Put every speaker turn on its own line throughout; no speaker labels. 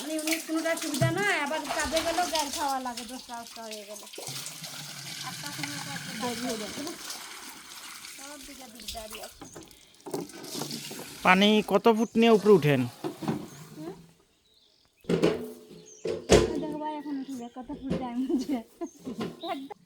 চলাফেরার সুবিধা নয়, আবার কাজে গেলেও গ্যাস খাওয়া লাগে, দশটা দশটা হয়ে গেলে। আটটা সময় হয়ে। যাবে সব
পানি কত ফুট নিয়ে উপরে উঠেন
দেখো ভাই এখন উঠবে কত ফুল টাইম আছে একদম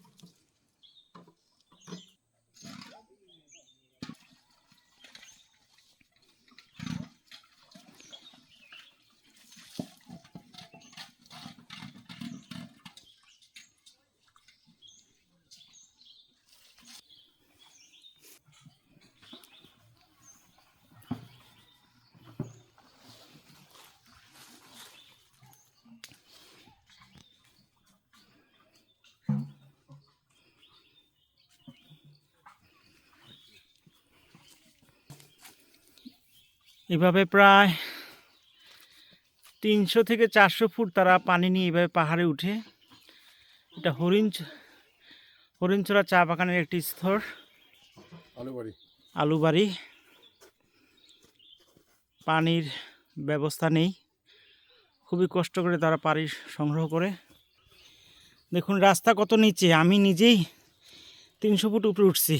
এভাবে প্রায় তিনশো থেকে চারশো ফুট তারা পানি নিয়ে এভাবে পাহাড়ে উঠে। এটা হরিণ হরিণচড়া চা বাগানের একটি স্তর
আলুবাড়ি।
আলুবাড়ি। পানির ব্যবস্থা নেই। খুবই কষ্ট করে তারা পানি সংগ্রহ করে। দেখুন রাস্তা কত নিচে। আমি নিজেই তিনশো ফুট উপরে উঠছি।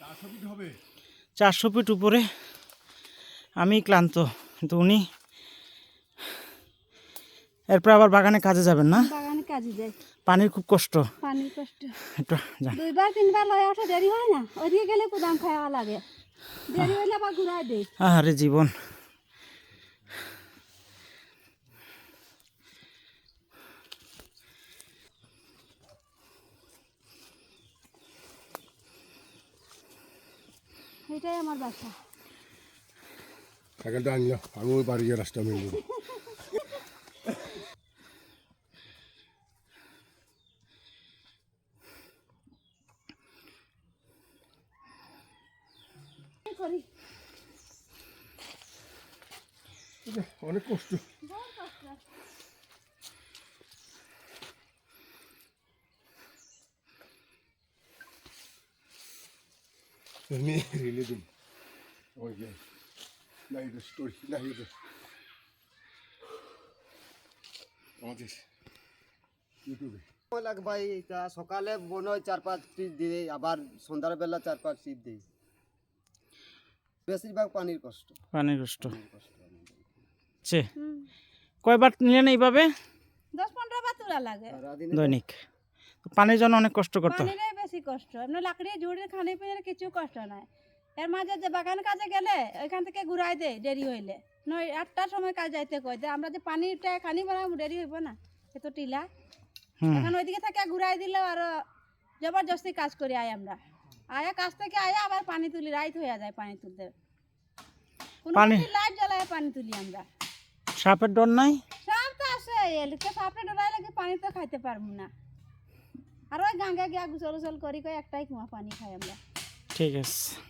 চারশো ফিট
চারশো ফিট উপরে। আমি ক্লান্ত কিন্তু উনি এরপর আবার বাগানে কাজে যাবেন না?
বাগানে কাজে যায়
পানির খুব কষ্ট।
পানির কষ্ট।
একটু যান।
দুইবার তিনবার লয়ে ওঠে দেরি হয় না? ওইদিকে গেলে কুদাম খাওয়া লাগে। দেরি হইলে আবার ঘুরাই দেয়
আরে জীবন।
এটাই আমার বাসা।
সাইকেলটা আনলো আমি ওই বাড়ি গিয়ে রাস্তা মিলব অনেক কষ্ট এমনি রিলে দিন ওই যে স্টোরি নাই রে আমাদের ইউটিউবে
ভাই এটা সকালে মনে হয় চার পাঁচ টিপ দিই আবার সন্ধ্যার বেলা চার পাঁচ টিপ দিই বেশিরভাগ পানির কষ্ট।
পানির কষ্ট। চে কয়বার নিলেন এইভাবে
দশ পনেরো বার তোলা লাগে।
দৈনিক। তো পানির জন্য অনেক কষ্ট করতে
বেশি কষ্ট। এমনি লাকড়ি ঝুড়ি খানি পিনের কিছু কষ্ট নাই। এর মাঝে যে বাগান কাজে গেলে ওইখান থেকে ঘুরাই দেয় দেরি হইলে। নয় আটটার সময় কাজ যাইতে কই যে আমরা যে পানিটা খানি বানাবো দেরি হইব না। এ তো টিলা। এখন ওইদিকে থেকে ঘুরাই দিলেও আরও জবরদস্তি কাজ করি আয় আমরা। আয়া কাজ থেকে আয়া আবার পানি তুলি রাইত হয়ে যায় পানি তুলতে। কোনো
পানি-
লাইট জ্বালায় পানি তুলি আমরা।
সাপের ডর নাই?
সাপ তো আছে এলিকে সাপটা ডরাই লাগে পানি তো খাইতে পারব না। আর ওই গাঙ্গে গিয়া গুসল উসল করি কই একটাই কুয়া পানি খাই আমরা।
ঠিক আছে।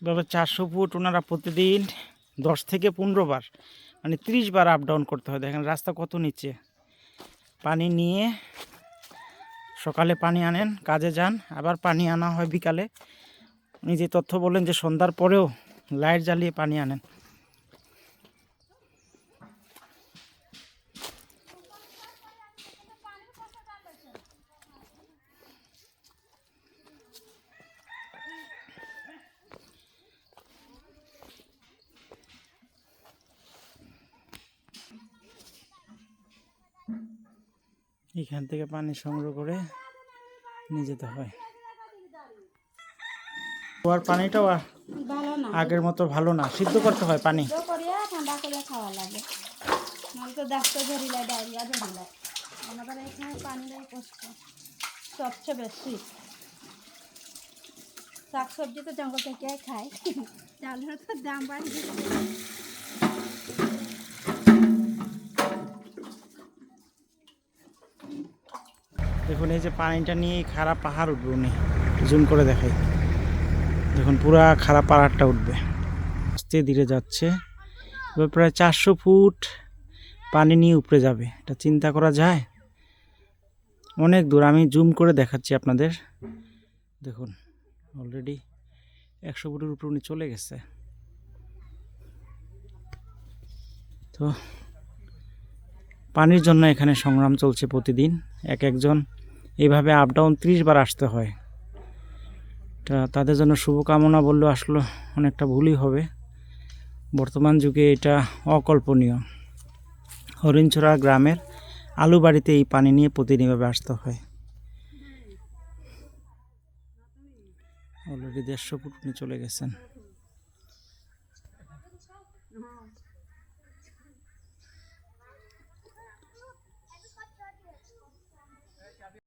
এভাবে চারশো ফুট ওনারা প্রতিদিন দশ থেকে পনেরো বার মানে ত্রিশ বার আপ ডাউন করতে হয়। দেখেন, রাস্তা কত নিচে। পানি নিয়ে সকালে পানি আনেন, কাজে যান, আবার পানি আনা হয় বিকালে। উনি যে তথ্য বললেন যে সন্ধ্যার পরেও লাইট জ্বালিয়ে পানি আনেন। এখান থেকে পানি সংগ্রহ করে নিয়ে যেতে হয়। কুয়ার পানিটাও
ভালো না।
আগের মতো ভালো না। সিদ্ধ করতে হয় পানি।
ঠান্ডা খাওয়া লাগে। ডায়রিয়া আমাদের এখানে কষ্ট। সবচেয়ে বেশি। শাক সবজি তো জঙ্গল থেকে খাই চালের তো দাম বাড়ি
দেখুন, এই যে পানিটা নিয়ে খারাপ পাহাড় উঠবে উনি। জুম করে দেখাই। দেখুন, পুরা খারাপ পাহাড়টা উঠবে। আস্তে ধীরে যাচ্ছে। এবার প্রায় চারশো ফুট পানি নিয়ে উপরে যাবে। এটা চিন্তা করা যায়? অনেক দূর, আমি জুম করে দেখাচ্ছি আপনাদের। দেখুন অলরেডি একশো ফুটের উপরে উনি চলে গেছে। তো, পানির জন্য এখানে সংগ্রাম চলছে প্রতিদিন। এক একজন এইভাবে আপ ডাউন ত্রিশ বার আসতে হয়। তা তাদের জন্য শুভকামনা বললেও আসলে, অনেকটা ভুলই হবে। বর্তমান যুগে এটা অকল্পনীয়। হরিণছড়া গ্রামের আলু বাড়িতে এই পানি নিয়ে প্রতিদিন এভাবে আসতে হয়। অলরেডি দেড়শো ফুট উনি চলে গেছেন।